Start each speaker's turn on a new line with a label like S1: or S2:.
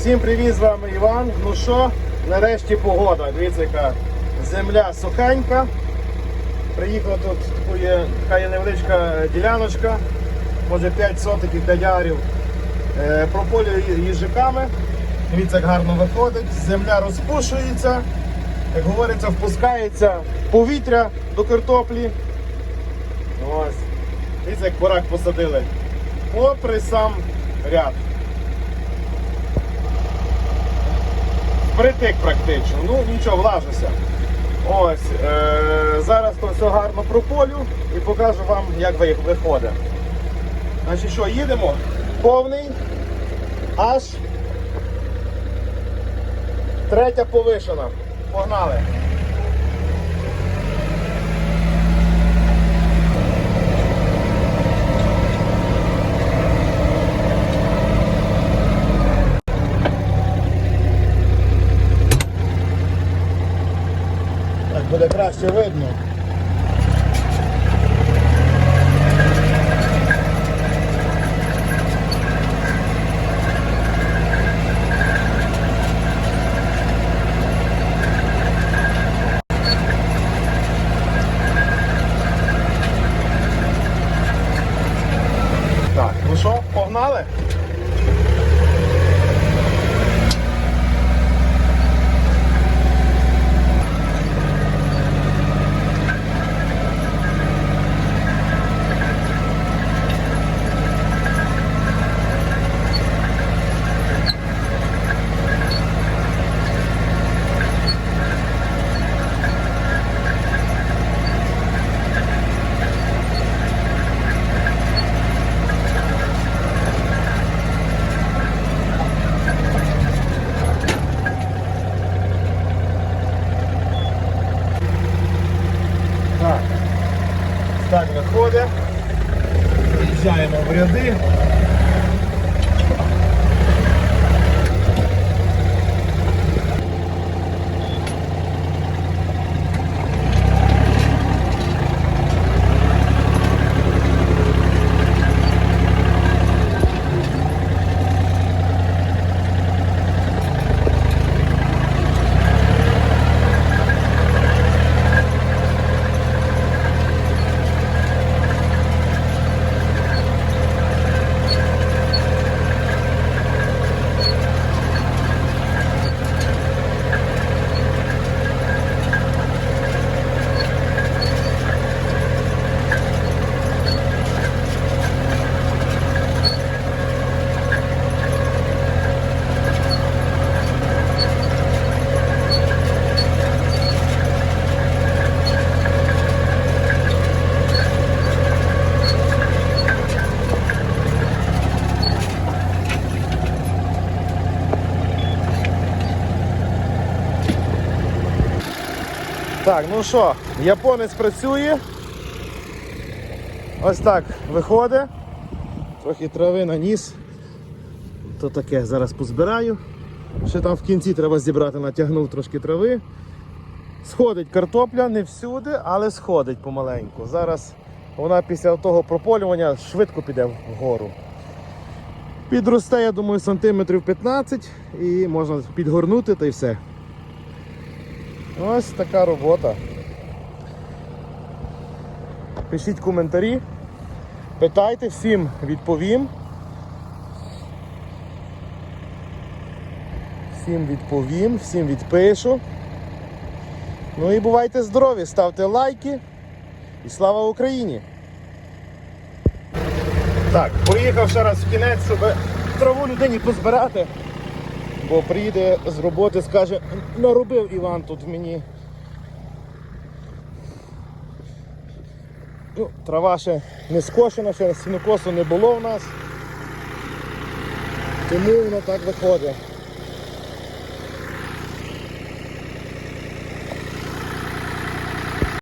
S1: Всім привіт, з вами Іван. Ну що, нарешті погода. Дивіться, яка земля сухенька. Приїхала тут таку є, така є невеличка діляночка, може 5 сотиків 5 ярів. Е, прополюю їжаками. Дивіться, як гарно виходить, земля розпушується, як говориться, впускається повітря до картоплі. Ось. Дивіться, як бурак посадили. Попри сам ряд. Притик практично. Ну нічого, влажуся. Ось. Е- зараз то все гарно прополю і покажу вам, як ви- виходить. Значить що, їдемо? Повний. Аж третя повишена. Погнали. Буде краще видно. Так, ну що, погнали? Так. Виходить. Приїжджаємо в ряди. Так, ну що, японець працює. Ось так виходить. Трохи трави наніс. То таке зараз позбираю. Ще там в кінці треба зібрати, натягнув трошки трави. Сходить картопля не всюди, але сходить помаленьку. Зараз вона після того прополювання швидко піде вгору. Підросте, я думаю, сантиметрів 15 і можна підгорнути та й все. Ось така робота. Пишіть коментарі, питайте, всім відповім. Всім відповім, всім відпишу. Ну і бувайте здорові, ставте лайки і слава Україні! Так, поїхав ще раз в кінець, щоб траву людині позбирати. Бо приїде з роботи, скаже, наробив Іван тут мені. Ну, трава ще не скошена, ще сінокосу не було в нас. Тому воно так виходить.